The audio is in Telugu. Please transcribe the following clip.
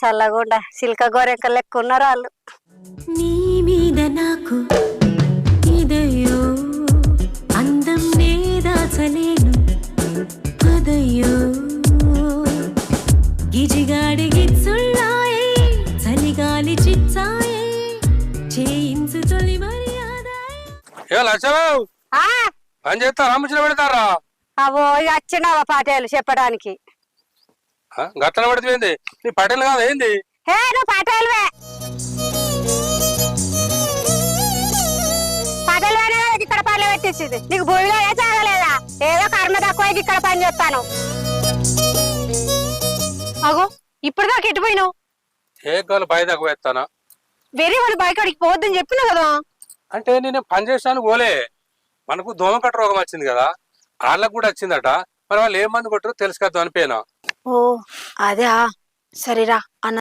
చల్లగుండా సిల్క గోరెంక లెక్క ఉన్నారు వాళ్ళు నీ మీద నాకు ఇదయో అందం నేదాచలేను పదయో గిజిగాడి గిచ్చుళ్ళాయే చలిగాలి చిచ్చాయే చేయించు తొలి మర్యాద ఏ లక్షరావు ఆ! పని చేస్తారా ముచ్చట పెడతారా అవో ఇక వచ్చినావా పాటేలు చెప్పడానికి? గట్టన పడిపోయింది నీ పటేలు కాదు ఏంది? హే నువ్వు పాటేలువే. పాటలు ఇక్కడ పనులు పెట్టించింది నీకు భూమిలో ఏ చాగలేదా ఏదో కర్మ తక్కువ ఇక్కడ పని చేస్తాను. అగో ఇప్పుడు దాకా ఎటు పోయినావు? ఏ గోలు పై దాకా వేరే వాళ్ళ అడిగి పోవద్దని చెప్పినా కదా? అంటే నేను పని చేసాను పోలే. మనకు దోమకట్ట రోగం వచ్చింది కదా. వాళ్ళకు కూడా వచ్చిందట. మరి వాళ్ళు ఏం మందు కొట్టరు తెలుసు కదా అనిపోయినా ఓ అదే సరేరా అన్న.